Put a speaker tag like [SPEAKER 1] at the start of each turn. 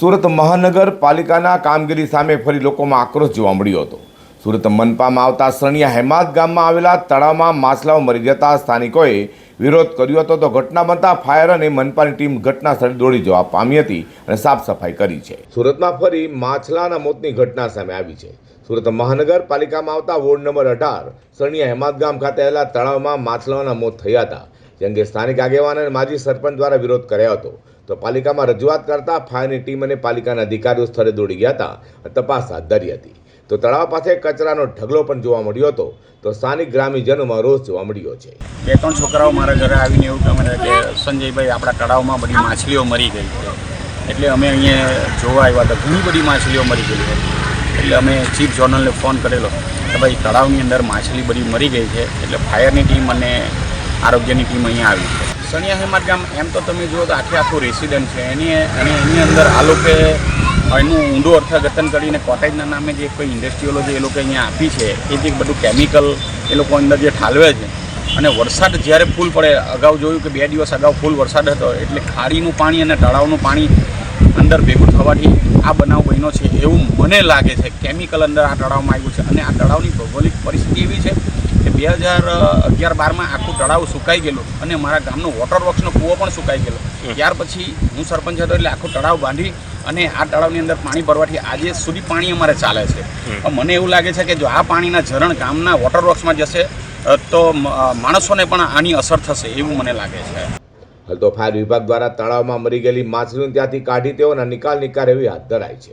[SPEAKER 1] સુરત મહાનગરપાલિકાના કામગીરી સામે ફરી લોકોમાં આક્રોશ જોવા મળ્યો હતો. સુરત મનપામાં આવતા સણિયા હેમાદ ગામમાં આવેલા તળાવમાં માછલાઓ મરી જતા સ્થાનિકોએ વિરોધ કર્યો હતો. તો ઘટના બનતા ફાયર અને મનપાની ટીમ ઘટના સ્થળે દોડી જવા પામી હતી અને સાફ સફાઈ કરી છે. સુરતમાં ફરી માછલાના મોતની ઘટના સામે આવી છે. સુરત મહાનગરપાલિકામાં આવતા વોર્ડ નંબર અઢાર, સણિયા હેમાદ ગામ ખાતે આવેલા તળાવમાં માછલાઓના મોત થયા હતા. જે અંગે સ્થાનિક આગેવાન અને માજી સરપંચ દ્વારા વિરોધ કર્યો હતો. તો પાલિકામાં રજૂઆત કરતા ફાયરની ટીમ અને પાલિકાના અધિકારીઓ સ્થળે દોડી ગયા હતા તપાસ હાથ ધરી હતી. તો તળાવ પાસે કચરાનો ઢગલો પણ જોવા મળ્યો હતો. તો સ્થાનિક ગ્રામીજનોમાં રોષ જોવા મળ્યો છે.
[SPEAKER 2] બે ત્રણ છોકરાઓ મારા ઘરે આવીને એવું કહે મને કે સંજયભાઈ, આપણા તળાવમાં બધી માછલીઓ મરી ગઈ છે. એટલે અમે અહીંયા જોવા આવ્યા હતા. ઘણી બધી માછલીઓ મરી ગઈ હતી એટલે અમે ચીફ જોનલને ફોન કરેલો કે ભાઈ, તળાવની અંદર માછલી બધી મરી ગઈ છે. એટલે ફાયરની ટીમ અને આરોગ્યની ટીમ અહીંયા આવી છે. સણિયા હેમાદ ગામ, એમ તો તમે જુઓ તો આખે આખું રેસિડન્ટ છે. એની અને એની અંદર આ લોકોએ એનું ઊંડું અર્થઘટન કરીને કોટેજના નામે જે કોઈ ઇન્ડસ્ટ્રીઓલો જે એ લોકો અહીંયા આપી છે, એ જે બધું કેમિકલ એ લોકો અંદર જે ઠાલવે છે. અને વરસાદ જ્યારે ફૂલ પડે, અગાઉ જોયું કે બે દિવસ અગાઉ ફૂલ વરસાદ હતો, એટલે ખાડીનું પાણી અને તળાવનું પાણી અંદર ભેગું થવાથી આ બનાવ બન્યો છે એવું મને લાગે છે. કેમિકલ અંદર આ તળાવમાં આવ્યું છે. અને આ તળાવની ભૌગોલિક પરિસ્થિતિ એવી છે બે હજાર અગિયાર બારમાં આખું તળાવ સુકાઈ ગયેલું અને મારા ગામનો વોટર વર્ક્સનો કૂવો પણ સુકાઈ ગયેલો. ત્યાર પછી હું સરપંચ હતો એટલે આખું તળાવ બાંધી અને આ તળાવની અંદર પાણી ભરવાથી આજે સુધી પાણી અમારે ચાલે છે. મને એવું લાગે છે કે જો આ પાણીના ઝરણ ગામના વોટર વર્ક્સમાં જશે તો માણસોને પણ આની અસર થશે એવું મને લાગે છે.
[SPEAKER 1] હાલ તો ફાયર વિભાગ દ્વારા તળાવમાં મરી ગયેલી માછલીઓને ત્યાંથી કાઢી તેઓના નિકાલ નિકાર એવી હાથ ધરાય છે.